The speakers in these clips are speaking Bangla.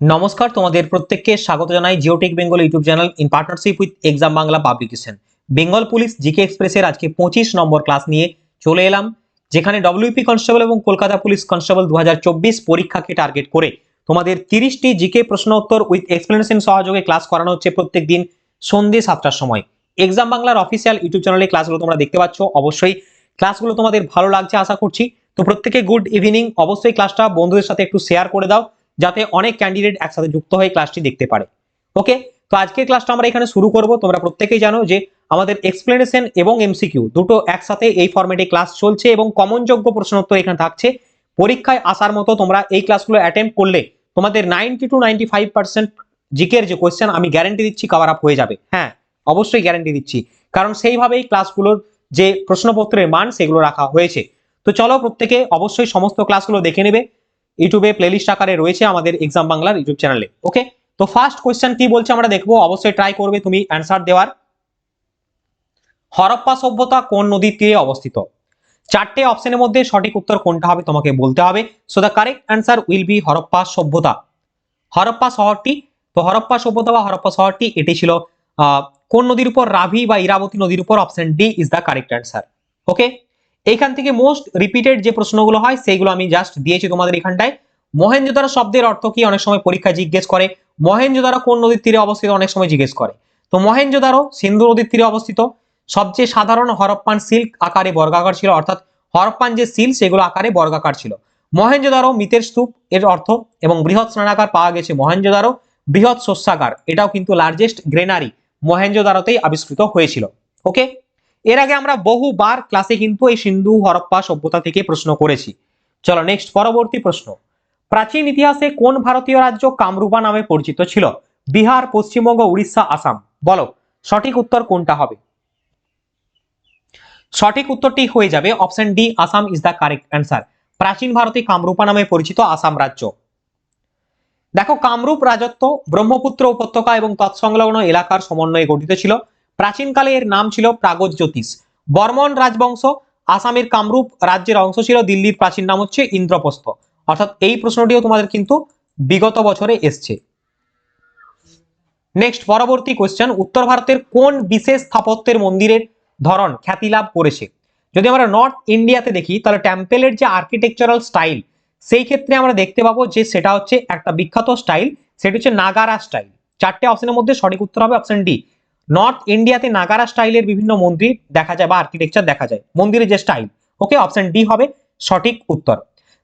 নমস্কার, তোমাদের প্রত্যেককে স্বাগত জানাই Geotech Bengal YouTube channel in partnership with exam Bangla publication Bengal police GK এক্সপ্রেসের আজকে পঁচিশ নম্বর ক্লাস নিয়ে চলে এলাম, যেখানে ডব্লিউপি কনস্টেবল এবং কলকাতা পুলিশ কনস্টেবল দু হাজার চব্বিশ পরীক্ষাকে টার্গেট করে। তোমাদের তিরিশটি জিকে প্রশ্ন উত্তর উইথ এক্সপ্লেনেশন সহযোগে ক্লাস করানো হচ্ছে প্রত্যেক দিন সন্ধ্যে সাতটার সময়। এক্সাম বাংলার অফিসিয়াল ইউটিউব চ্যানেলে ক্লাসগুলো তোমরা দেখতে পাচ্ছ, অবশ্যই ক্লাসগুলো তোমাদের ভালো লাগছে আশা করছি। তো প্রত্যেকে গুড ইভিনিং অবশ্যই ক্লাসটা বন্ধুদের সাথে একটু শেয়ার করে দাও। যাতে অনেক ক্যান্ডিডেট একসাথে যুক্ত হয়ে ক্লাসটি দেখতে পারে। ওকে তো আজকের ক্লাসটা আমরা এখানে শুরু করব। তোমরা প্রত্যেকেই জানো যে আমাদের এক্সপ্লেনেশন এবং এমসিকিউ দুটো একসাথে এই ফরম্যাটে ক্লাস চলছে এবং কমন যোগ্য প্রশ্নোত্তর এখানে থাকছে। পরীক্ষায় আসার মতো তোমরা এই ক্লাসগুলো অ্যাটেম্প করলে তোমাদের ninety two ninety five percent জিকের যে কোয়েশ্চেন আমি গ্যারেন্টি দিচ্ছি কভার আপ হয়ে যাবে। হ্যাঁ অবশ্যই গ্যারেন্টি দিচ্ছি। কারণ সেইভাবেই ক্লাসগুলোর যে প্রশ্নপত্রের মান সেগুলো রাখা হয়েছে। তো চলো প্রত্যেকে অবশ্যই সমস্ত ক্লাসগুলো দেখে নেবে। ইউটিউবে প্লেলিস্ট আকারে রয়েছে আমাদের এক্সাম বাংলার ইউটিউব চ্যানেলে ওকে তো ফার্স্ট কোয়েশ্চেন কি বলছে আমরা দেখব, অবশ্যই ট্রাই করবে তুমি অ্যান্সার দেওয়ার। হরপ্পা সভ্যতা কোন নদীর তীরে অবস্থিত? চারটে অপশনের মধ্যে সঠিক উত্তর কোনটা হবে তোমাকে বলতে হবে। So the correct answer will be Harappa সভ্যতা। হরপ্পা শহরটি, তো হরপ্পা সভ্যতা বা হরপ্পা শহরটি, এটি ছিল কোন নদীর উপর রাভি বা ইরাবতী নদীর উপর option D is the correct answer okay এইখান থেকে মোস্ট রিপিটেড যে প্রশ্নগুলো হয়, সেইগুলো আমি জাস্ট দিয়েছি তোমাদের এখানটায়। মহেঞ্জোদারো শব্দের অর্থ কি? অনেক সময় পরীক্ষা জিজ্ঞেস করে। মহেঞ্জোদারো কোন নদীর তীরে অবস্থিত? অনেক সময় জিজ্ঞেস করে। তো মহেঞ্জোদারো সিন্ধু নদীর তীরে অবস্থিত। সবচেয়ে সাধারণ হরপ্পান সিল্ক আকারে বর্গাকার ছিল, অর্থাৎ হরপ্পান যে সিল, সেগুলো আকারে বর্গাকার ছিল। মহেঞ্জোদারো মিতের স্তূপ এর অর্থ এবং বৃহৎ স্নানাগার পাওয়া গেছে মহেঞ্জোদারো বৃহৎ শস্যাগার, এটাও কিন্তু লার্জেস্ট গ্রেনারি মহেঞ্জোদারোতেই আবিষ্কৃত হয়েছিল। ওকে এর আগে আমরা বহুবার ক্লাসে কিন্তু এই সিন্ধু হরপ্পা সভ্যতা থেকে প্রশ্ন করেছি। চলো নেক্সট পরবর্তী প্রশ্ন। প্রাচীন ইতিহাসে কোন ভারতীয় রাজ্য কামরূপা নামে পরিচিত ছিল? বিহার, পশ্চিমবঙ্গ, উড়িষ্যা, আসাম। বলো, সঠিক উত্তর কোনটা হবে? সঠিক উত্তরটি হয়ে যাবে option D Assam is the correct answer প্রাচীন ভারতে কামরূপা নামে পরিচিত আসাম রাজ্য। দেখো, কামরূপ রাজত্ব ব্রহ্মপুত্র উপত্যকা এবং তৎসংলগ্ন এলাকার সমন্বয়ে গঠিত ছিল। প্রাচীনকালে এর নাম ছিল প্রাগজ জ্যোতিষ। বর্মন রাজবংশ, আসামের কামরূপ রাজ্যের অংশ ছিল দিল্লির প্রাচীন নাম হচ্ছে ইন্দ্রপ্রস্থ। অর্থাৎ এই প্রশ্নটিও তোমাদের কিন্তু বিগত বছরে এসছে। নেক্সট পরবর্তী কোয়েশ্চেন উত্তর ভারতের কোন বিশেষ স্থাপত্যের মন্দিরের ধরন খ্যাতি লাভ করেছে? যদি আমরা নর্থ ইন্ডিয়াতে দেখি, তাহলে টেম্পেলের যে আর্কিটেকচারাল স্টাইল সেই ক্ষেত্রে আমরা দেখতে পাবো যে সেটা হচ্ছে একটা বিখ্যাত স্টাইল সেটি হচ্ছে নাগারা স্টাইল চারটে অপশনের মধ্যে সঠিক উত্তর হবে অপশন ডি নর্থ ইন্ডিয়াতে নাগারা স্টাইলের বিভিন্ন মন্দির দেখা যায় বা আর্কিটেকচার দেখা যায়। মন্দিরের যে স্টাইল ওকে অপশন ডি হবে সঠিক উত্তর।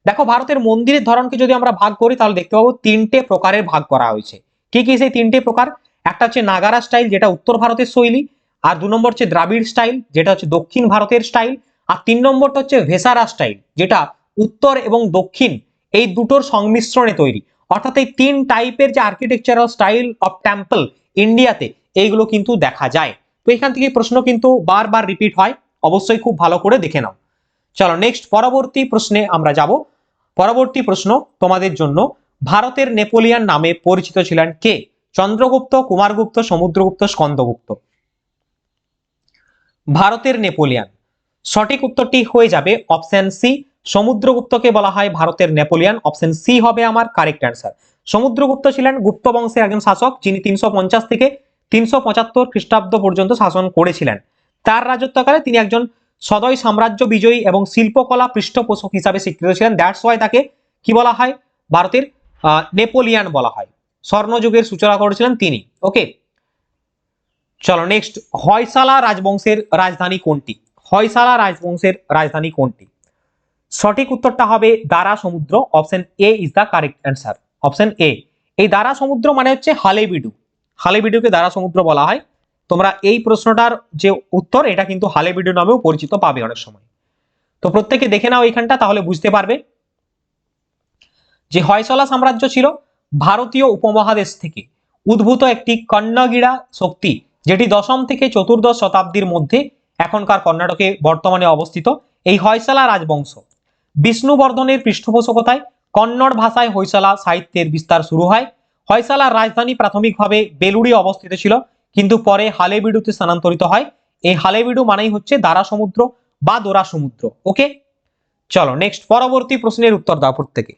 দেখো, ভারতের মন্দিরের ধরনকে যদি আমরা ভাগ করি, তাহলে দেখতে পাবো তিনটে প্রকারের ভাগ করা হয়েছে। কি কি সেই তিনটে প্রকার? একটা হচ্ছে নাগারা স্টাইল যেটা উত্তর ভারতের শৈলী, আর দু নম্বর হচ্ছে দ্রাবিড় স্টাইল যেটা হচ্ছে দক্ষিণ ভারতের স্টাইল আর তিন নম্বরটা হচ্ছে ভেসারা স্টাইল যেটা উত্তর এবং দক্ষিণ এই দুটোর সংমিশ্রণে তৈরি। অর্থাৎ এই তিন টাইপের যে আর্কিটেকচারাল স্টাইল অফ টেম্পল ইন্ডিয়াতে এইগুলো কিন্তু দেখা যায়। তো এখান থেকে প্রশ্ন কিন্তু বারবার রিপিট হয়। অবশ্যই খুব ভালো করে দেখে নাও। চলো নেক্সট পরবর্তী প্রশ্নে আমরা যাব। পরবর্তী প্রশ্ন তোমাদের জন্য। ভারতের নেপোলিয়ান নামে পরিচিত ছিলেন কে? চন্দ্রগুপ্ত, কুমারগুপ্ত, সমুদ্রগুপ্ত, স্কন্দগুপ্ত। ভারতের নেপোলিয়ান। সঠিক উত্তরটি হয়ে যাবে অপশন সি সমুদ্রগুপ্তকে বলা হয় ভারতের নেপোলিয়ান। অপশন সি হবে আমার কারেক্ট অ্যান্সার সমুদ্রগুপ্ত ছিলেন গুপ্ত বংশের একজন শাসক, যিনি তিনশো পঞ্চাশ থেকে তিনশো পঁচাত্তর খ্রিস্টাব্দ পর্যন্ত শাসন করেছিলেন। তার রাজত্বকালে তিনি একজন সদয় সাম্রাজ্য বিজয়ী এবং শিল্পকলা পৃষ্ঠপোষক হিসাবে স্বীকৃত ছিলেন। দ্যাটস ওয়াই তাকে কি বলা হয়? ভারতের নেপোলিয়ান বলা হয়। স্বর্ণযুগের সূচনা করেছিলেন তিনি। ওকে চলো নেক্সট হয়সালা রাজবংশের রাজধানী কোনটি? হয়সালা রাজবংশের রাজধানী কোনটি? সঠিক উত্তরটা হবে Dara Samudra. Option A is the correct answer option A এই দারা সমুদ্র মানে হচ্ছে হালেবিডু। হালেবিডুকে দ্বারা সমুদ্র বলা হয়। তোমরা এই প্রশ্নটার যে উত্তর, এটা কিন্তু হালেবিডু নামেও পরিচিত পাবে অনেক সময়। তো প্রত্যেকে দেখে নাও এখানটা তাহলে বুঝতে পারবে যে হয়সলা সাম্রাজ্য ছিল ভারতীয় উপমহাদেশ থেকে উদ্ভূত একটি কন্নগিরা শক্তি, যেটি দশম থেকে চতুর্দশ শতাব্দীর মধ্যে এখনকার কর্ণাটকে বর্তমানে অবস্থিত এই হয়সালা রাজবংশ। বিষ্ণুবর্ধনের পৃষ্ঠপোষকতায় কন্নড় ভাষায় হয়সালা সাহিত্যের বিস্তার শুরু হয়। হয়সালার রাজধানী প্রাথমিকভাবে বেলুড়ি অবস্থিত ছিল, কিন্তু পরে হালেবিডুতে স্থানান্তরিত হয়। এই হালেবিডু মানেই হচ্ছে দারা সমুদ্র বা দোরা সমুদ্র ওকে চলো নেক্সট পরবর্তী প্রশ্নের উত্তর দাও প্রত্যেকে।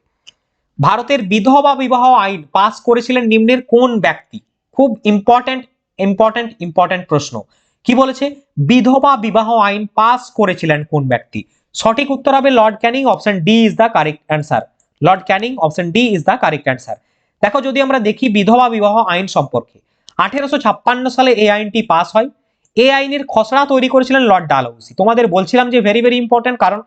ভারতের বিধবা বিবাহ আইন পাস করেছিলেন নিম্নের কোন ব্যক্তি? খুব ইম্পর্টেন্ট ইম্পর্টেন্ট ইম্পর্টেন্ট প্রশ্ন। কি বলেছে? বিধবা বিবাহ আইন পাস করেছিলেন কোন ব্যক্তি? সঠিক উত্তর হবে Lord Canning option D is the correct answer Lord Canning option D is the correct answer দেখো, যদি আমরা দেখি বিধবা বিবাহ আইন সম্পর্কে, আঠেরোশো ছাপ্পান্ন সালে এই আইনটি পাস হয়। এই আইনের খসড়া তৈরি করেছিলেন লর্ড ডালহৌসি। তোমাদের বলছিলাম যে ভেরি ভেরি ইম্পর্টেন্ট কারণ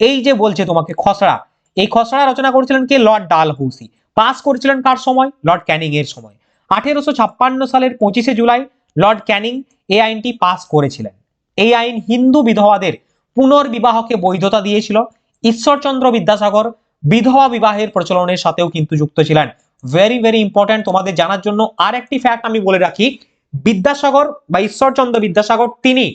এই যে বলছে তোমাকে খসড়া, এই খসড়া রচনা করেছিলেন কে? লর্ড ডালহৌসি। পাস করেছিলেন কার সময়? লর্ড ক্যানিং এর সময়। আঠেরোশো ছাপ্পান্ন সালের পঁচিশে জুলাই লর্ড ক্যানিং এই আইনটি পাস করেছিলেন। এই আইন হিন্দু বিধবাদের পুনর্বিবাহকে বৈধতা দিয়েছিল। ঈশ্বরচন্দ্র বিদ্যাসাগর বিধবা বিবাহের প্রচলনের সাথেও কিন্তু যুক্ত ছিলেন। ভেরি ভেরি ইম্পর্ট্যান্ট তোমাদের জানার জন্য আর একটি ফ্যাক্ট আমি বলে রাখি। বিদ্যাসাগর বা ঈশ্বরচন্দ্র বিদ্যাসাগর তিনি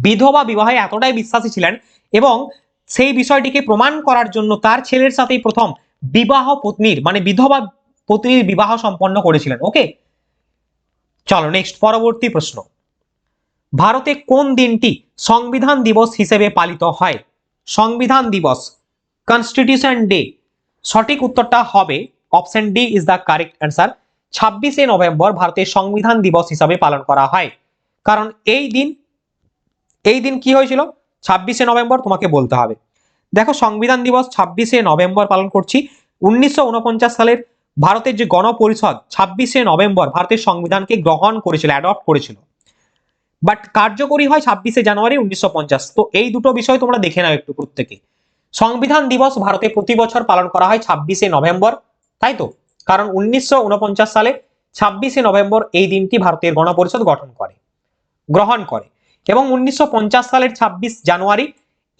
বিধবা বিবাহে এতটাই বিশ্বাসী ছিলেন এবং সেই বিষয়টিকে প্রমাণ করার জন্য তার ছেলের সাথেই প্রথম বিবাহ পত্নীর মানে বিধবা পত্নীর বিবাহ সম্পন্ন করেছিলেন। ওকে চলো নেক্সট পরবর্তী প্রশ্ন। ভারতে কোন দিনটি সংবিধান দিবস হিসেবে পালিত হয়? সংবিধান দিবস কনস্টিটিউশন ডে সঠিক উত্তরটা হবে option D is the correct answer. ছাব্বিশে নভেম্বর ভারতের সংবিধান দিবস হিসাবে পালন করা হয়। কারণ এই দিন এই দিন কি হয়েছিল? ছাব্বিশে নভেম্বর তোমাকে বলতে হবে। দেখো, সংবিধান দিবস ছাব্বিশে নভেম্বর পালন করছি। উনিশশো ঊনপঞ্চাশ সালের ভারতের যে গণপরিষদ, ছাব্বিশে নভেম্বর ভারতের সংবিধানকে গ্রহণ করেছিল অ্যাডপ্ট করেছিল। বাট কার্যকরী হয় ছাব্বিশে জানুয়ারি উনিশশো পঞ্চাশ। তো এই দুটো বিষয় তোমরা দেখে নাও একটু প্রত্যেকে। সংবিধান দিবস ভারতে প্রতি বছর পালন করা হয় ছাব্বিশে নভেম্বর। তাই তো? কারণ উনিশশো উনপঞ্চাশ সালে ছাব্বিশে নভেম্বর এই দিনটি ভারতের গণপরিষদ গঠন করে, গ্রহণ করে এবং উনিশশো পঞ্চাশ সালের ছাব্বিশ জানুয়ারি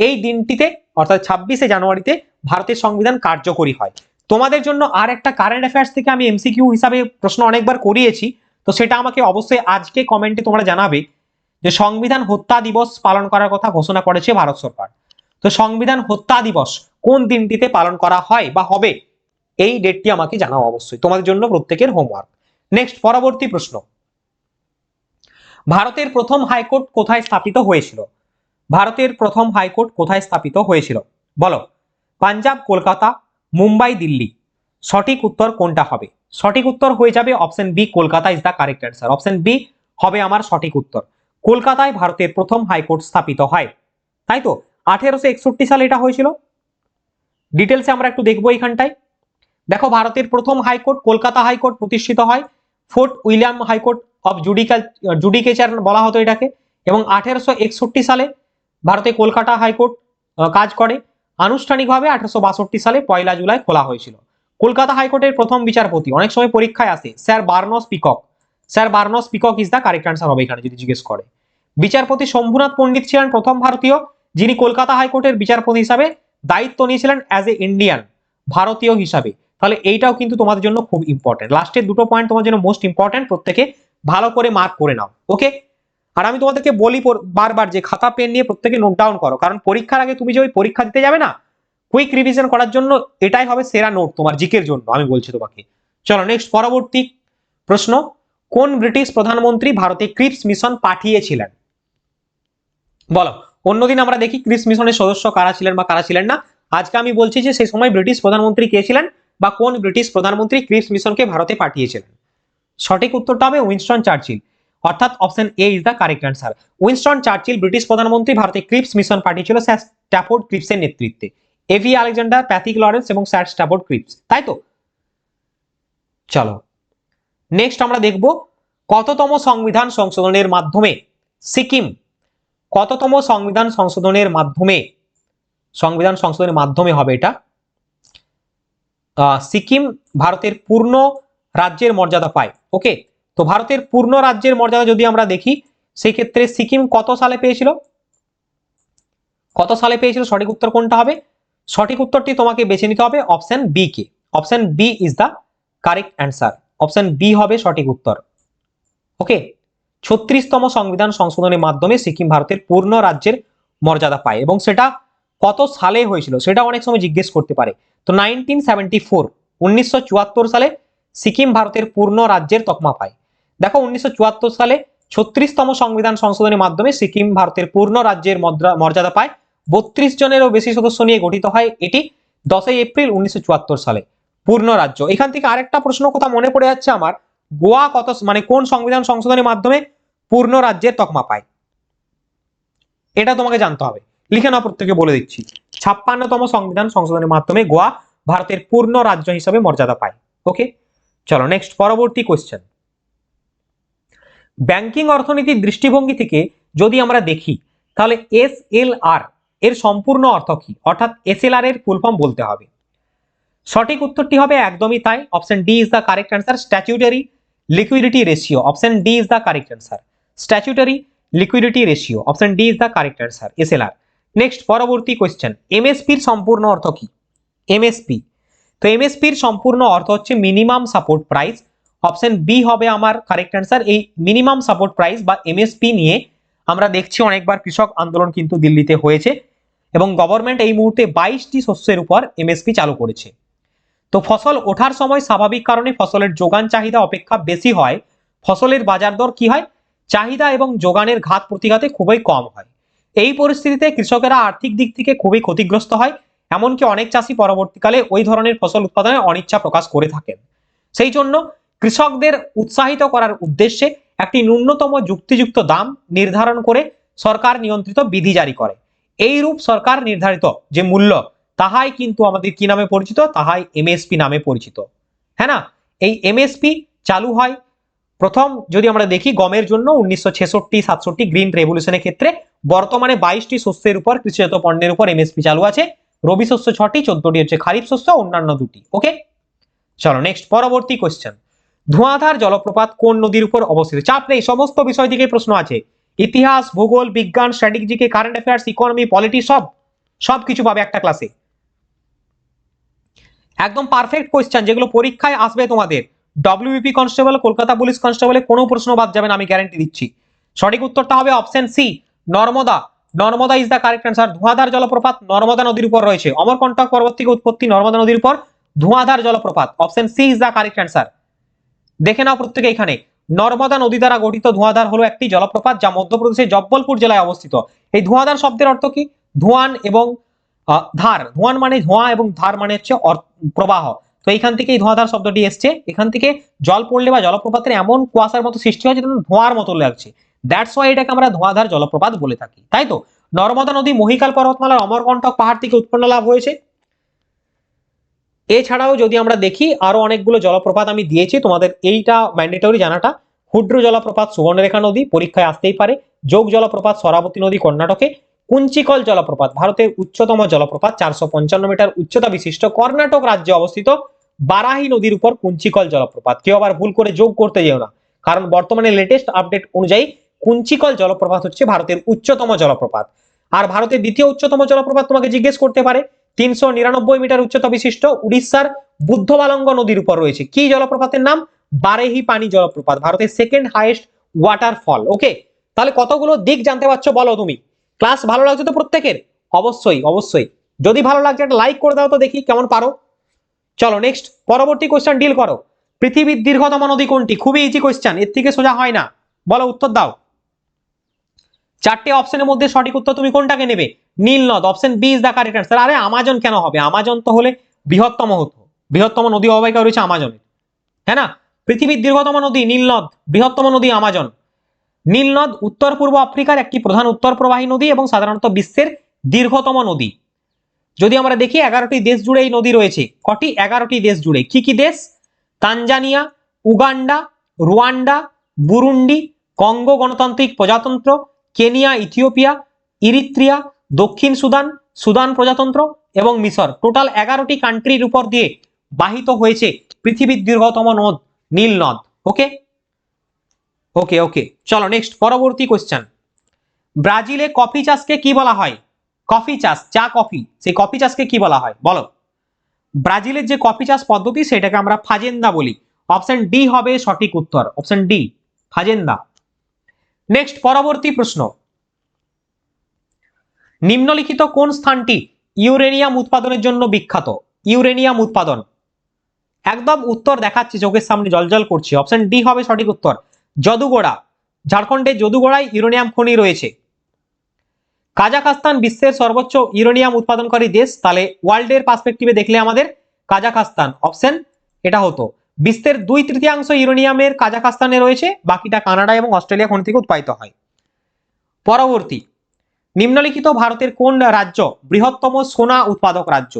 এই দিনটিতে, অর্থাৎ ছাব্বিশে জানুয়ারিতে ভারতের সংবিধান কার্যকরী হয়। তোমাদের জন্য আর একটা কারেন্ট অ্যাফেয়ার্স থেকে আমি এমসিকিউ হিসাবে প্রশ্ন অনেকবার করিয়েছি, তো সেটা আমাকে অবশ্যই আজকে কমেন্টে তোমরা জানাবে যে সংবিধান হত্যা দিবস পালন করার কথা ঘোষণা করেছে ভারত সরকার। তো সংবিধান হত্যা দিবস কোন দিনটিতে পালন করা হয় বা হবে? এই ডেটটি আমাকে জানাও অবশ্যই। তোমাদের জন্য প্রত্যেকের হোমওয়ার্ক নেক্সট পরবর্তী প্রশ্ন। ভারতের প্রথম হাইকোর্ট কোথায় স্থাপিত হয়েছিল? ভারতের প্রথম হাইকোর্ট কোথায় স্থাপিত হয়েছিল? বলো। পাঞ্জাব, কলকাতা, মুম্বাই, দিল্লি। সঠিক উত্তর কোনটা হবে? সঠিক উত্তর হয়ে যাবে option B Kolkata is the correct answer option B হবে আমার সঠিক উত্তর। কলকাতায় ভারতের প্রথম হাইকোর্ট স্থাপিত হয়। তাই তো? আঠেরোশো একষট্টি সালে এটা হয়েছিল। ডিটেলসে আমরা একটু দেখব এখানটায়। দেখো ভারতের প্রথম হাইকোর্ট, কলকাতা হাইকোর্ট প্রতিষ্ঠিত হয়। Fort William high court of judicial judicature বলা হতো এটাকে। এবং আঠেরোশো একষট্টি সালে ভারতে কলকাতা হাইকোর্ট কাজ করে। আনুষ্ঠানিকভাবে আঠারোশো সালে পয়লা জুলাই খোলা হয়েছিল। কলকাতা হাইকোর্টের প্রথম বিচারপতি, অনেক সময় পরীক্ষায় আসে, sir Barnes Peacock. Sir Barnes Peacock is the correct answer হবে এখানে, যদি জিজ্ঞেস করে। বিচারপতি শম্ভুনাথ পণ্ডিত ছিলেন প্রথম ভারতীয়, যিনি কলকাতা হাইকোর্টের বিচারপতি হিসাবে দায়িত্ব নিয়েছিলেন অ্যাজ এ ইন্ডিয়ান ভারতীয় হিসাবে। তাহলে এইটাও কিন্তু তোমাদের জন্য খুব ইম্পর্টেন্ট লাস্টের দুটো পয়েন্ট তোমার জন্য মোস্ট ইম্পর্টেন্ট প্রত্যেকে ভালো করে মার্ক করে নাও ওকে আর আমি তোমাদেরকে বলি বারবার যে খাতা পেন নিয়ে প্রত্যেকে নোট ডাউন করো, কারণ পরীক্ষার আগে তুমি যে ওই পরীক্ষা দিতে যাবে না কুইক রিভিশন করার জন্য এটাই হবে সেরা নোট তোমার জিকের জন্য, আমি বলছি তোমাকে। চলো নেক্সট পরবর্তী প্রশ্ন, কোন ব্রিটিশ প্রধানমন্ত্রী ভারতে ক্রিপস মিশন পাঠিয়েছিলেন? বলো, অন্যদিন আমরা দেখি ক্রিপস মিশনের সদস্য কারা ছিলেন বা কারা ছিলেন না? আজকে আমি বলছি যে সেই সময় ব্রিটিশ প্রধানমন্ত্রী কে ছিলেন? বা কোন ব্রিটিশ প্রধানমন্ত্রী ক্রিপস মিশনকে ভারতে পাঠিয়েছিলেন? সঠিক উত্তরটা হবে উইনস্টন চার্চিল। অর্থাৎ option A is the correct answer Winston Churchill British প্রধানমন্ত্রী ভারতে ক্রিপস মিশন পাঠিয়েছিল স্যার স্ট্যাফোর্ড ক্রিপসের নেতৃত্বে। A V Alexander, Pethick Lawrence এবং স্যার স্ট্যাফোর্ড ক্রিপস। তাই তো? চলো। নেক্সট আমরা দেখব কততম সংবিধান সংশোধনের মাধ্যমে সিকিম, কততম সংবিধান সংশোধনের মাধ্যমে, সংবিধান সংশোধনের মাধ্যমে হবে এটা? সিকিম ভারতের পূর্ণ রাজ্যের মর্যাদা পায়। ওকে তো ভারতের পূর্ণ রাজ্যের মর্যাদা যদি আমরা দেখি, সেই ক্ষেত্রে সিকিম কত সালে পেয়েছিল? কত সালে পেয়েছিল? সঠিক উত্তর কোনটা হবে? সঠিক উত্তরটি তোমাকে বেছে নিতে হবে option B K. Option B is the correct answer option B হবে সঠিক উত্তর। ওকে ছত্রিশতম সংবিধান সংশোধনের মাধ্যমে সিকিম ভারতের পূর্ণ রাজ্যের মর্যাদা পায় এবং সেটা কত সালে হয়েছিল সেটা অনেক সময় জিজ্ঞেস করতে পারে। তো নাইনটিন সেভেন্টি ফোর উনিশশো চুয়াত্তর সালে সিকিম ভারতের পূর্ণ রাজ্যের তকমা পায়। দেখো, উনিশশো চুয়াত্তর সালে ছত্রিশতম সংবিধান সংশোধনের মাধ্যমে সিকিম ভারতের পূর্ণ রাজ্যের মর্যাদা পায়। বত্রিশ জনেরও বেশি সদস্য নিয়ে গঠিত হয় এটি দশই এপ্রিল উনিশশো চুয়াত্তর সালে, পূর্ণ রাজ্য। এখান থেকে আরেকটা প্রশ্ন কথা মনে পড়ে যাচ্ছে আমার, গোয়া কত মানে কোন সংবিধান সংশোধনের মাধ্যমে পূর্ণ রাজ্যের তকমা পায়? এটা তোমাকে জানতে হবে। লিখে নাও প্রত্যেকে বলে দিচ্ছি। ছাপ্পান্নতম সংবিধান সংশোধনের মাধ্যমে গোয়া ভারতের পূর্ণ রাজ্য হিসাবে মর্যাদা পায়। ওকে চলো নেক্সট পরবর্তী কোয়েশ্চেন ব্যাংকিং অর্থনীতির দৃষ্টিভঙ্গি থেকে যদি আমরা দেখি, তাহলে এস এল আর এর সম্পূর্ণ অর্থ কি? অর্থাৎ এস এল আর এর ফুল বলতে হবে। সঠিক উত্তরটি হবে একদমই তাই। Option D is the correct answer statutory liquidity ratio option D is the correct answer statutory liquidity ratio option D is the correct answer S L R next পরবর্তী কোয়েশ্চেন এমএসপির সম্পূর্ণ অর্থ কি? এমএসপি তো এমএসপির সম্পূর্ণ অর্থ হচ্ছে minimum support price option B হবে আমার কারেক্ট অ্যান্সার এই মিনিমাম সাপোর্ট প্রাইস বা এমএসপি নিয়ে আমরা দেখছি অনেকবার কৃষক আন্দোলন কিন্তু দিল্লিতে হয়েছে এবং গভর্নমেন্ট এই মুহূর্তে বাইশটি শস্যের উপর এমএসপি চালু করেছে। তো ফসল ওঠার সময় স্বাভাবিক কারণে ফসলের যোগান চাহিদা অপেক্ষা বেশি হয়। ফসলের বাজার দর কি হয়? চাহিদা এবং যোগানের ঘাত প্রতিঘাতে খুবই কম হয়। এই পরিস্থিতিতে কৃষকেরা আর্থিক দিক থেকে খুবই ক্ষতিগ্রস্ত হয়, এমনকি অনেক চাষি পরবর্তীকালে ওই ধরনের ফসল উৎপাদনে অনিচ্ছা প্রকাশ করে থাকেন। সেই জন্য কৃষকদের উৎসাহিত করার উদ্দেশ্যে একটি ন্যূনতম যুক্তিযুক্ত দাম নির্ধারণ করে সরকার নিয়ন্ত্রিত বিধি জারি করে। এই রূপ সরকার নির্ধারিত যে মূল্য, তাহাই কিন্তু আমাদের কি নামে পরিচিত? তাহাই এমএসপি নামে পরিচিত। হ্যাঁ না? এই এমএসপি চালু হয় প্রথম যদি আমরা দেখি গমের জন্য উনিশশো ছেষট্টি, সাতষট্টি গ্রিন রেভলিউশনের ক্ষেত্রে বর্তমানে বাইশটি শস্যের উপর কৃষিজাত পণ্যের উপর এমএসপি চালু আছে। রবি শস্য ছটি, চোদ্দটি হচ্ছে খারিফ শস্য, অন্যান্য দুটি ওকে চলো নেক্সট পরবর্তী কোশ্চেন ধোঁয়াধার জলপ্রপাত কোন নদীর উপর অবস্থিত? চাপ নেই, সমস্ত বিষয় থেকে প্রশ্ন আছে। ইতিহাস, ভূগোল, বিজ্ঞান স্ট্র্যাটেজিকে কারেন্ট অ্যাফেয়ার্স ইকোনমি পলিটি সব সব কিছু পাবে একটা ক্লাসে একদম পারফেক্ট কোয়েশ্চেন যেগুলো পরীক্ষায় আসবে তোমাদের। ডব্লিউবিপি কনস্টেবল কলকাতা পুলিশ কনস্টেবলে কোনো প্রশ্ন বাদ যাবে না, আমি গ্যারান্টি দিচ্ছি। সঠিক উত্তরটা হবে option C Narmada. Narmada is the correct answer Dhuandhar জলপ্রপাত নর্মদা নদীর উপর রয়েছে। অমরকণ্টক পর্বত থেকে উৎপত্তি নর্মদা নদীর উপর। ধোঁয়াধার জলপ্রপাত option C is the correct answer দেখে নাও প্রত্যেকে এখানে। নর্মদা নদী দ্বারা গঠিত ধোঁয়াধার হলো একটি জলপ্রপাত যা মধ্যপ্রদেশের জব্বলপুর জেলায় অবস্থিত। এই ধোঁয়াধার শব্দের অর্থ কি? ধোঁয়ান এবং ধার। ধোঁয়ান মানে ধোঁয়া এবং ধার মানে হচ্ছে প্রবাহ। তো এইখান থেকে এই ধোঁয়াধার শব্দটি এসছে। এখান থেকে জল পড়লে বা জলপ্রপাতের এমন কুয়াশার মতো সৃষ্টি হয় যেটা ধোঁয়ার মতো লাগছে। দ্যাটস ওয়াই এটাকে আমরা ধোঁয়াধার জলপ্রপাত বলে থাকি। তাই তো? নর্মদা নদী, মহিকাল পর্বতমালার অমরকণ্টক পাহাড় থেকে উৎপন্ন লাভ হয়েছে। এছাড়াও যদি আমরা দেখি, আরও অনেকগুলো জলপ্রপাত আমি দিয়েছি। তোমাদের এইটা ম্যান্ডেটরি জানাটা। ক্ষুদ্র জলপ্রপাত সুবর্ণরেখা নদী, পরীক্ষায় আসতেই পারে। যোগ জলপ্রপাত, সরাবতী নদী, কর্ণাটকে। কুঞ্চিকল জলপ্রপাত, ভারতের উচ্চতম জলপ্রপাত, চারশো পঞ্চান্ন মিটার উচ্চতা বিশিষ্ট কর্ণাটক রাজ্যে অবস্থিত বারাহি নদীর উপর কুঞ্চিকল জলপ্রপাত। কেউ আবার ভুল করে যোগ করতে যেও না, কারণ বর্তমানে লেটেস্ট আপডেট অনুযায়ী কুঞ্চিকল জলপ্রপাত হচ্ছে ভারতের উচ্চতম জলপ্রপাত। আর ভারতের দ্বিতীয় উচ্চতম জলপ্রপাত তোমাকে জিজ্ঞেস করতে পারে, তিনশো নিরানব্বই মিটার উচ্চতা বিশিষ্ট উড়িষ্যার বুদ্ধবালঙ্গ নদীর উপর রয়েছে। কি জলপ্রপাতের নাম? বারেহি পানি জলপ্রপাত, ভারতের সেকেন্ড হাইয়েস্ট ওয়াটারফল ওকে তাহলে কতগুলো দিক জানতে পারছ বলো তুমি? ক্লাস ভালো লাগছে তো প্রত্যেকের? অবশ্যই অবশ্যই। যদি ভালো লাগছে একটা লাইক করে দাও তো দেখি কেমন পারো। চলো নেক্সট পরবর্তী কোশ্চেন ডিল করো। পৃথিবীর দীর্ঘতম নদী কোনটি? খুবই ইজি কোশ্চেন এর থেকে সোজা হয় না। বলো উত্তর দাও। চারটে অপশনের মধ্যে সঠিক উত্তর তুমি কোনটাকে নেবে? নীল নদ option B is the correct answer আরে আমাজন কেন হবে? আমাজন তো হলে বৃহত্তম হতো। বৃহত্তম নদী অববাহিকা রয়েছে আমাজনের। হ্যাঁ না? পৃথিবীর দীর্ঘতম নদী নীল নদ, বৃহত্তম নদী আমাজন। নীল নদ উত্তর পূর্ব আফ্রিকার একটি প্রধান উত্তর প্রবাহী নদী এবং সাধারণত বিশ্বের দীর্ঘতম নদী। যদি আমরা দেখি, এগারোটি দেশ জুড়ে এই নদী রয়েছে। কটি? এগারোটি দেশ জুড়ে। কি কি দেশ? Tanzania, Uganda, Rwanda, Burundi, Congo গণতান্ত্রিক প্রজাতন্ত্র, কেনিয়া, ইথিওপিয়া, ইরিত্রিয়া, দক্ষিণ সুদান সুদান প্রজাতন্ত্র এবং মিশর। টোটাল এগারোটি কান্ট্রির উপর দিয়ে বাহিত হয়েছে পৃথিবীর দীর্ঘতম নদ, নীল নদ। ওকে ওকে ওকে চলো নেক্সট পরবর্তী কোশ্চেন ব্রাজিলে কফি চাষকে কি বলা হয়? কফি চাষ, চা কফি সেই কফি চাষকে কি বলা হয়? বলো। ব্রাজিলের যে কফি চাষ পদ্ধতি, সেটাকে আমরা ফাজেন্দা বলি। অপশন ডি হবে সঠিক উত্তর। Option D ফাজেন্দা। নেক্সট পরবর্তী প্রশ্ন। নিম্নলিখিত কোন স্থানটি ইউরেনিয়াম উৎপাদনের জন্য বিখ্যাত? ইউরেনিয়াম উৎপাদন। একদম উত্তর দেখাচ্ছি, চোখের সামনে জলজল করছে। অপশন ডি হবে সঠিক উত্তর। যদুগোড়া। ঝাড়খণ্ডের যদুগোড়ায় ইউরেনিয়াম খনি রয়েছে। কাজাখাস্তান বিশ্বের সর্বোচ্চ ইউরেনিয়াম উৎপাদনকারী দেশ। তাহলে ওয়ার্ল্ডের পার্সপেক্টিভে দেখলে আমাদের কাজাখাস্তান। অপশন, এটা হতো। বিশ্বের দুই তৃতীয়াংশ ইউরেনিয়ামের কাজাখাস্তানে রয়েছে, বাকিটা কানাডা এবং অস্ট্রেলিয়া খনি থেকে উৎপাদিত হয়। পরবর্তী, নিম্নলিখিত ভারতের কোন রাজ্য বৃহত্তম সোনা উৎপাদক রাজ্য?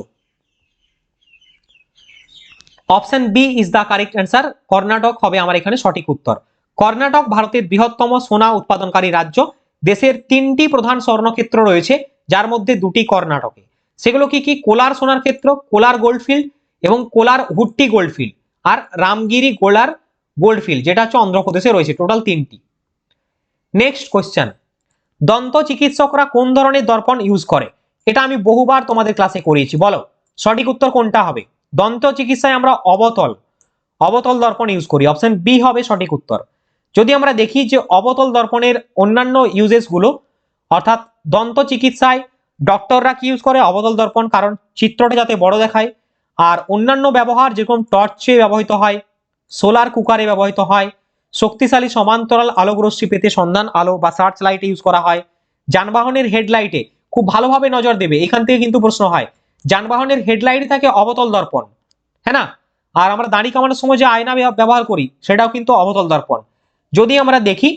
Option B is the correct answer. Karnataka হবে আমার এখানে সঠিক উত্তর। কর্ণাটক ভারতের বৃহত্তম সোনা উৎপাদনকারী রাজ্য। দেশের তিনটি প্রধান স্বর্ণক্ষেত্র রয়েছে, যার মধ্যে দুটি কর্ণাটকে। সেগুলো কি কি? কোলার সোনার ক্ষেত্র, কোলার গোল্ডফিল্ড এবং কোলার হুট্টি গোল্ডফিল্ড আর রামগিরি গোলার গোল্ডফিল্ড যেটা হচ্ছে অন্ধ্রপ্রদেশে রয়েছে টোটাল তিনটি। নেক্সট কোয়েশ্চেন দন্ত চিকিৎসকরা কোন ধরনের দর্পণ ইউজ করে? এটা আমি বহুবার তোমাদের ক্লাসে করিয়েছি, বলো। সঠিক উত্তর কোনটা হবে? দন্ত চিকিৎসায় আমরা অবতল অবতল দর্পণ ইউজ করি। অপশন বি হবে সঠিক উত্তর। যদি আমরা দেখি যে অবতল দর্পণের অন্যান্য ইউজেসগুলো অর্থাৎ দন্ত চিকিৎসায় ডক্টররা কি ইউজ করে? অবতল দর্পণ, কারণ চিত্রটা যাতে বড় দেখায়। আর অন্যান্য ব্যবহার, যেরকম টর্চে ব্যবহৃত হয় সোলার কুকারে ব্যবহৃত হয়, শক্তিশালী সমান্তরাল আলোকরশ্মি পেতে সন্ধান, আলো বা সার্চ লাইটে ইউজ করা হয়। যানবাহনের হেডলাইটে খুব ভালোভাবে নজর দেবে, এখান থেকে কিন্তু প্রশ্ন হয়। যানবাহনের হেডলাইটে থাকে অবতল দর্পণ হ্যাঁ না? আর আমরা দাড়ি কামানোর সময় যে আয়না ব্যবহার করি, সেটাও কিন্তু অবতল দর্পণ। যদি আমরা দেখি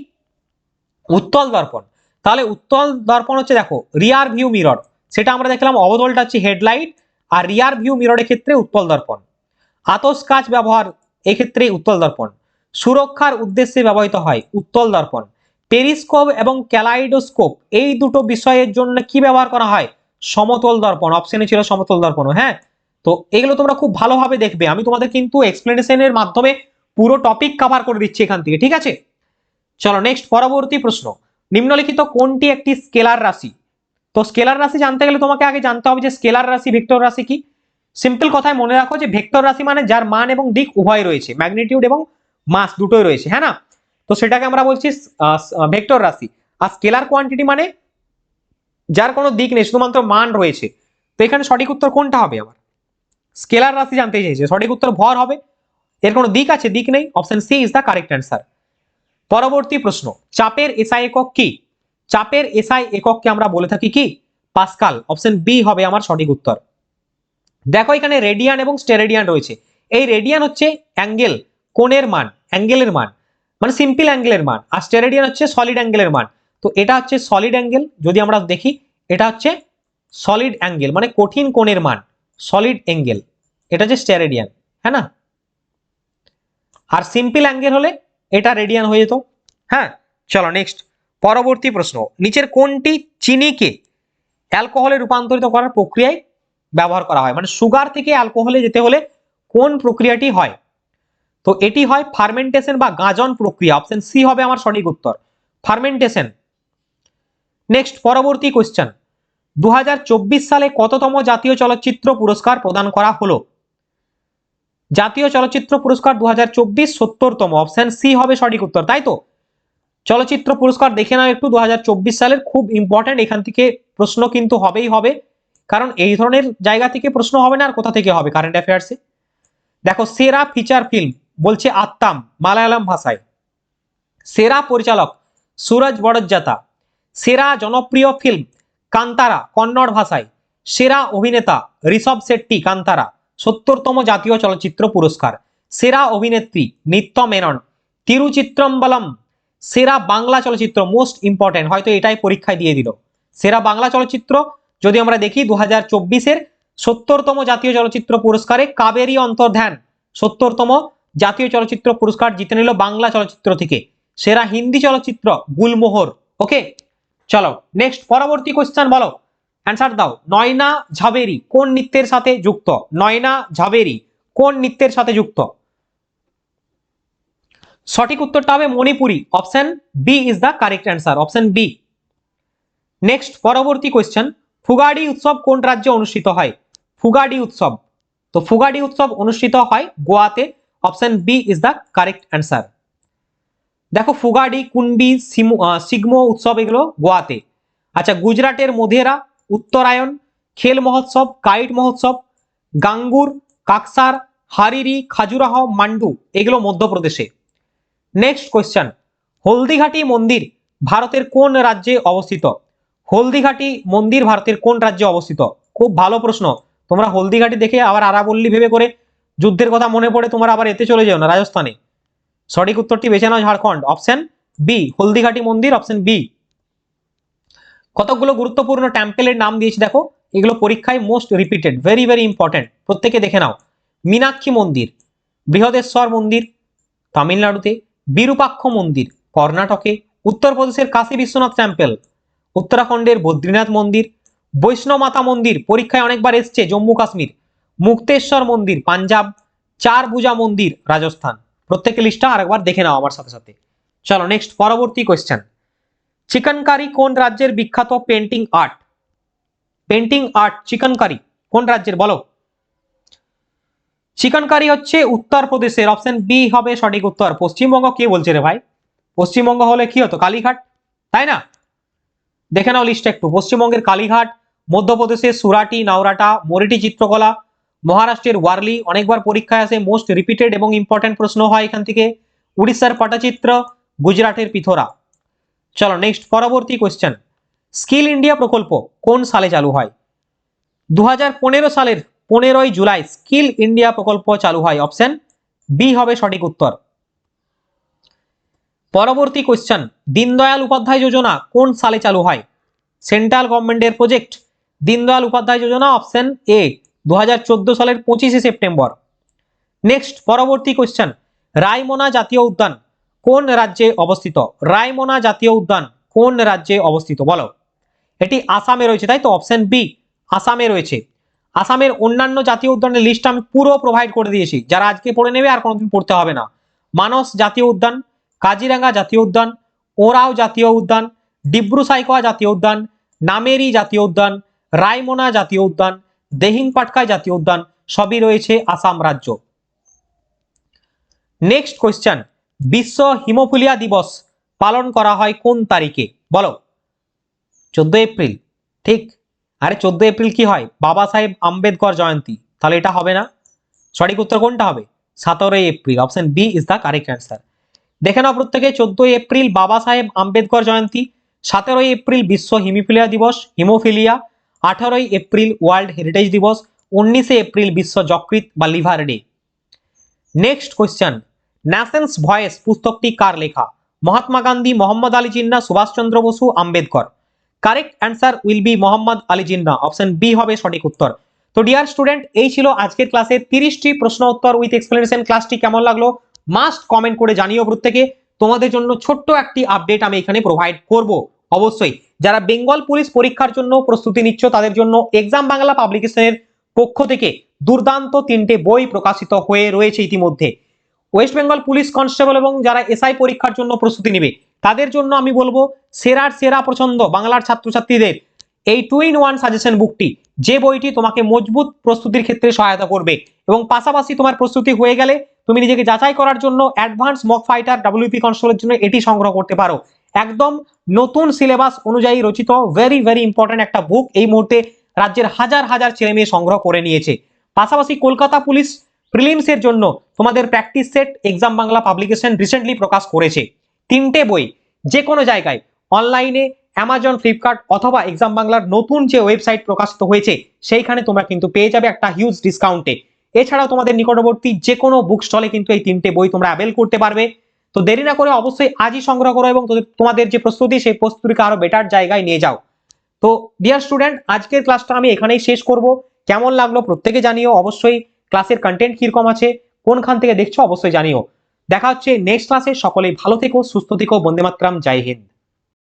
উত্তল দর্পণ, তাহলে উত্তল দর্পণ হচ্ছে দেখো রিয়ার ভিউ মিরর সেটা আমরা দেখলাম অবদলটা হচ্ছে হেডলাইট আর রিয়ার ভিউ মিররের ক্ষেত্রে উত্তল দর্পণ। আতস কাচ ব্যবহার এক্ষেত্রে উত্তল দর্পণ। সুরক্ষার উদ্দেশ্যে ব্যবহৃত হয় উত্তল দর্পণ। পেরিস্কোপ এবং ক্যালাইডোস্কোপ এই দুটো বিষয়ের জন্য কি ব্যবহার করা হয়? সমতল দর্পণ অপশনে ছিল সমতল দর্পণ হ্যাঁ? তো এগুলো তোমরা খুব ভালোভাবে দেখবে। আমি তোমাদের কিন্তু এক্সপ্লেনেশনের মাধ্যমে পুরো টপিক কভার করে দিচ্ছি এখান থেকে, ঠিক আছে? চলো নেক্সট পরবর্তী প্রশ্ন। নিম্নলিখিত কোনটি একটি স্কেলার রাশি? তো স্কেলার রাশি জানতে গেলে তোমাকে আগে জানতে হবে যে স্কেলার রাশি, ভেক্টর রাশি কি? সিম্পল কথায় মনে রাখো যে ভেক্টর রাশি মানে যার মান এবং দিক উভয় রয়েছে ম্যাগনিটিউড এবং মাস দুটোই রয়েছে হ্যাঁ না? তো সেটাকে আমরা বলছি ভেক্টর রাশি। আর স্কেলার কোয়ান্টিটি মানে যার কোনো দিক নেই, শুধুমাত্র মান রয়েছে। তো এখানে সঠিক উত্তর কোনটা হবে আবার? স্কেলার রাশি জানতে চাইছে, সঠিক উত্তর ভর হবে। এর কোনো দিক আছে, দিক নেই। Option C is the correct answer পরবর্তী প্রশ্ন, চাপের এসআই একক কি? চাপের এসআই একককে আমরা বলে থাকি কি? পাস্কাল। অপশন বি হবে আমার সঠিক উত্তর। দেখো এখানে রেডিয়ান এবং স্টেরেডিয়ান রয়েছে। এই রেডিয়ান হচ্ছে অ্যাঙ্গেল, কোণের মান, অ্যাঙ্গেলের মান। মানে সিম্পল অ্যাঙ্গেলের মান। আর স্টেরেডিয়ান হচ্ছে সলিড অ্যাঙ্গেলের মান। তো এটা হচ্ছে সলিড অ্যাঙ্গেল। যদি আমরা দেখি, এটা হচ্ছে সলিড অ্যাঙ্গেল মানে কঠিন কোণের মান। Solid angle. এটা হচ্ছে স্টেরেডিয়ান হ্যাঁ না? আর সিম্পল অ্যাঙ্গেল হলে এটা রেডিয়ান হয়ে যেত। হ্যাঁ চলো নেক্সট পরবর্তী প্রশ্ন, নিচের কোনটি চিনিকে অ্যালকোহলে রূপান্তরিত করার প্রক্রিয়ায় ব্যবহার করা হয়? মানে সুগার থেকে অ্যালকোহলে যেতে হলে কোন প্রক্রিয়াটি হয়? তো এটি হয় ফার্মেন্টেশন বা গাজন প্রক্রিয়া। অপশন সি হবে আমার সঠিক উত্তর ফার্মেন্টেশন নেক্সট পরবর্তী কোশ্চেন দু হাজার চব্বিশ সালে কততম জাতীয় চলচ্চিত্র পুরস্কার প্রদান করা হলো? জাতীয় চলচ্চিত্র পুরস্কার দু হাজার চব্বিশ সত্তরতম। অপশন সি হবে সঠিক উত্তর, তাই তো? চলচ্চিত্র পুরস্কার দেখে নাও একটু দু হাজার চব্বিশ সালের খুব ইম্পর্টেন্ট এখান থেকে প্রশ্ন কিন্তু হবেই হবে। কারণ এই ধরনের জায়গা থেকে প্রশ্ন হবে না আর কোথা থেকে হবে কারেন্ট অ্যাফেয়ার্সে দেখো, সেরা ফিচার ফিল্ম বলছে আত্মাম, মালায়ালাম ভাষায়। সেরা পরিচালক সুরজ বড়জ্জাতা। সেরা জনপ্রিয় ফিল্ম কান্তারা, কন্নড় ভাষায়। সেরা অভিনেতা ঋষভ শেট্টি, কান্তারা। সত্তরতম জাতীয় চলচ্চিত্র পুরস্কার। সেরা অভিনেত্রী নিত্য মেনন। তিরুচিত্রম্বলম, সেরা বাংলা চলচ্চিত্র মোস্ট ইম্পর্টেন্ট হয়তো এটাই পরীক্ষায় দিয়ে দিল। সেরা বাংলা চলচ্চিত্র, যদি আমরা দেখি দু হাজার চব্বিশের সত্তরতম জাতীয় চলচ্চিত্র পুরস্কারে কাবেরী অন্তর্ধান সত্তরতম জাতীয় চলচ্চিত্র পুরস্কার জিতে নিল বাংলা চলচ্চিত্র থেকে। সেরা হিন্দি চলচ্চিত্র গুলমোহর। ওকে চলো নেক্সট পরবর্তী কোশ্চেন বলো। অ্যান্সার দাও। নয়না ঝাবেরি কোন নৃত্যের সাথে যুক্ত? নয়না ঝাবেরি কোন নৃত্যের সাথে যুক্ত? সঠিক উত্তরটা হবে Manipuri. Option B is the correct answer option B next পরবর্তী কোয়েশ্চেন ফুগাডি উৎসব কোন রাজ্যে অনুষ্ঠিত হয়? ফুগাডি উৎসব। তো ফুগাডি উৎসব অনুষ্ঠিত হয় গোয়াতে। Option B is the correct answer দেখো, ফুগাডি কুনবি সিমু সিগমো উৎসব এগুলো গোয়াতে। আচ্ছা গুজরাটের মোধেরা উত্তরায়ণ, খেল মহোৎসব, কাইট মহোৎসব, গাঙ্গুর, কাকসার, হারিরি, খাজুরাহ, মান্ডু, এগুলো মধ্যপ্রদেশে। নেক্সট কোয়েশ্চেন হলদিঘাটি মন্দির ভারতের কোন রাজ্যে অবস্থিত? হলদিঘাটি মন্দির ভারতের কোন রাজ্যে অবস্থিত? খুব ভালো প্রশ্ন। তোমরা হলদিঘাটি দেখে আবার আরাবল্লী ভেবে করে যুদ্ধের কথা মনে পড়ে তোমরা আবার এতে চলে যাও না, রাজস্থানে। সঠিক উত্তরটি বেছে নাও ঝাড়খণ্ড। অপশন বি হলদিঘাটি মন্দির। অপশন বি কতগুলো গুরুত্বপূর্ণ টেম্পেলের নাম দিয়েছি দেখো। এগুলো পরীক্ষায় most repeated very very important প্রত্যেকে দেখে নাও। মীনাক্ষী মন্দির, বৃহদেশ্বর মন্দির, তামিলনাড়ুতে, বিরূপাক্ষ মন্দির, কর্ণাটকে, উত্তরপ্রদেশের কাশী বিশ্বনাথ টেম্পল উত্তরাখণ্ডের বদ্রীনাথ মন্দির, বৈষ্ণব মাতা মন্দির পরীক্ষায় অনেকবার এসছে, জম্মু কাশ্মীর, মুক্তেশ্বর মন্দির, পাঞ্জাব, চার পূজা মন্দির, রাজস্থান। প্রত্যেকে লিস্টটা আরেকবার দেখে নাও আমার সাথে সাথে। চলো নেক্সট পরবর্তী কোয়েশ্চেন চিকনকারি কোন রাজ্যের বিখ্যাত painting art? Painting art, chikankari, কোন রাজ্যের? বলো। চিকনকারি হচ্ছে উত্তরপ্রদেশের অপশন বি হবে সঠিক উত্তর। পশ্চিমবঙ্গ কে বলছে রে ভাই? পশ্চিমবঙ্গ হলে কি হতো? কালীঘাট, তাই না? দেখে নাও লিস্ট একটু। পশ্চিমবঙ্গের কালীঘাট, মধ্যপ্রদেশের সুরাটি, নাওরাটা, মোরেটি চিত্রকলা, মহারাষ্ট্রের ওয়ারলি, অনেকবার পরীক্ষায় আসে মোস্ট রিপিটেড এবং ইম্পর্টেন্ট প্রশ্ন হয় এখান থেকে। উড়িষ্যার পটচিত্র গুজরাটের পিথোরা। চলো নেক্সট পরবর্তী কোয়েশ্চেন স্কিল ইন্ডিয়া প্রকল্প কোন সালে চালু হয়? দু হাজার পনেরো সালের পনেরোই জুলাই স্কিল ইন্ডিয়া প্রকল্প চালু হয়। অপশন বি হবে সঠিক উত্তর। পরবর্তী কোয়েশ্চেন দীনদয়াল উপাধ্যায় যোজনা কোন সালে চালু হয়? সেন্ট্রাল গভর্নমেন্টের project Deendayal Upadhyay Yojana option A দু হাজার চোদ্দ সালের পঁচিশে সেপ্টেম্বর নেক্সট পরবর্তী কোয়েশ্চেন রায়মোনা জাতীয় উদ্যান কোন রাজ্যে অবস্থিত? রায়মোনা জাতীয় উদ্যান কোন রাজ্যে অবস্থিত? বলো। এটি আসামে রয়েছে, তাই তো? অপশন বি আসামে রয়েছে। আসামের অন্যান্য জাতীয় উদ্যানের লিস্ট আমি পুরো প্রোভাইড করে দিয়েছি। যারা আজকে পড়ে নেবে আর কোনোদিন পড়তে হবে না। মানস জাতীয় উদ্যান, কাজিরাঙ্গা জাতীয় উদ্যান, ওরাও জাতীয় উদ্যান ডিব্রু সাইকোয়া জাতীয় উদ্যান, নামেরি জাতীয় উদ্যান, রায়মোনা জাতীয় উদ্যান দেহিং পাটকাই জাতীয় উদ্যান, সবই রয়েছে আসাম রাজ্য। নেক্সট কোয়েশ্চেন বিশ্ব হিমোফিলিয়া দিবস পালন করা হয় কোন তারিখে? বলো। চোদ্দ এপ্রিল। ঠিক। আরে চোদ্দ এপ্রিল কি হয়? বাবা সাহেব আম্বেদকর জয়ন্তী। তাহলে এটা হবে না? সঠিক উত্তর কোনটা হবে? সতেরোই April. Option B is the correct answer দেখে নাও প্রত্যেকে, চোদ্দই এপ্রিল বাবা সাহেব আম্বেদকর জয়ন্তী, সতেরোই এপ্রিল বিশ্ব হিমোফিলিয়া দিবস, হিমোফিলিয়া, আঠারোই এপ্রিল ওয়ার্ল্ড হেরিটেজ দিবস, উনিশে এপ্রিল বিশ্ব যকৃত বা liver day. Next question nations voice পুস্তকটি কার লেখা Mahatma Gandhi Mohammad Ali Jinnah Subhash Chandra Bose Ambedkar correct answer will be Mohammad Ali Jinnah option B হবে সঠিক উত্তর। তো ডিয়ার স্টুডেন্ট এই ছিল আজকের ক্লাসের তিরিশটি প্রশ্ন উত্তর উইথ এক্সপ্লেনেশন ক্লাসটি কেমন লাগল? মাস্ট কমেন্ট করে জানিও প্রত্যেকে তোমাদের জন্য ছোট্ট একটি আপডেট আমি এখানে প্রোভাইড করব। অবশ্যই, যারা বেঙ্গল পুলিশ পরীক্ষার জন্য প্রস্তুতি নিচ্ছ, তাদের জন্য এক্সাম বাংলা পাবলিকেশনের পক্ষ থেকে দুর্দান্ত তিনটে বই প্রকাশিত হয়ে রয়েছে ইতিমধ্যে। ওয়েস্ট বেঙ্গল পুলিশ কনস্টেবল এবং যারা এসআই পরীক্ষার জন্য প্রস্তুতি নেবে, তাদের জন্য আমি বলব সেরার সেরা পছন্দ বাংলার ছাত্রছাত্রীদের এই টু ইন ওয়ান সাজেশন বুকটি যে বইটি তোমাকে মজবুত প্রস্তুতির ক্ষেত্রে সহায়তা করবে এবং পাশাপাশি তোমার প্রস্তুতি হয়ে গেলে তুমি নিজেকে যাচাই করার জন্য অ্যাডভান্স মক ফাইটার ডাব্লিউপি কনস্টেবলের জন্য এটি সংগ্রহ করতে পারো। একদম নতুন সিলেবাস অনুযায়ী রচিত ভেরি ভেরি ইম্পর্টেন্ট একটা বুক এই মুহূর্তে রাজ্যের হাজার হাজার ছেলে মেয়ে সংগ্রহ করে নিয়েছে। পাশাপাশি কলকাতা পুলিশ প্রিলিমসের জন্য তোমাদের practice set exam Bangla publication recently প্রকাশ করেছে। তিনটে বই যে কোনো জায়গায় অনলাইনে অ্যামাজন ফ্লিপকার্ট অথবা এক্সাম বাংলার নতুন যে ওয়েবসাইট প্রকাশিত হয়েছে, সেইখানে তোমরা কিন্তু পেয়ে যাবে একটা হিউজ ডিসকাউন্টে এছাড়াও তোমাদের নিকটবর্তী যে কোনো বুক স্টলে কিন্তু এই তিনটে বই তোমরা অ্যাভেল করতে পারবে। তো দেরি না করে অবশ্যই আজই সংগ্রহ করো এবং তোমাদের যে প্রস্তুতি, সেই প্রস্তুতিকে আরও বেটার জায়গায় নিয়ে যাও। তো ডিয়ার স্টুডেন্ট আজকের ক্লাসটা আমি এখানেই শেষ করব। কেমন লাগল প্রত্যেকে জানিও। অবশ্যই ক্লাসের কন্টেন্ট কীরকম আছে? কোনখান থেকে দেখছ অবশ্যই জানিও। দেখা হচ্ছে নেক্সট ক্লাসে সকলেই ভালো থেকো, সুস্থ থেকো। বন্দে মাতরাম জয় হিন্দ।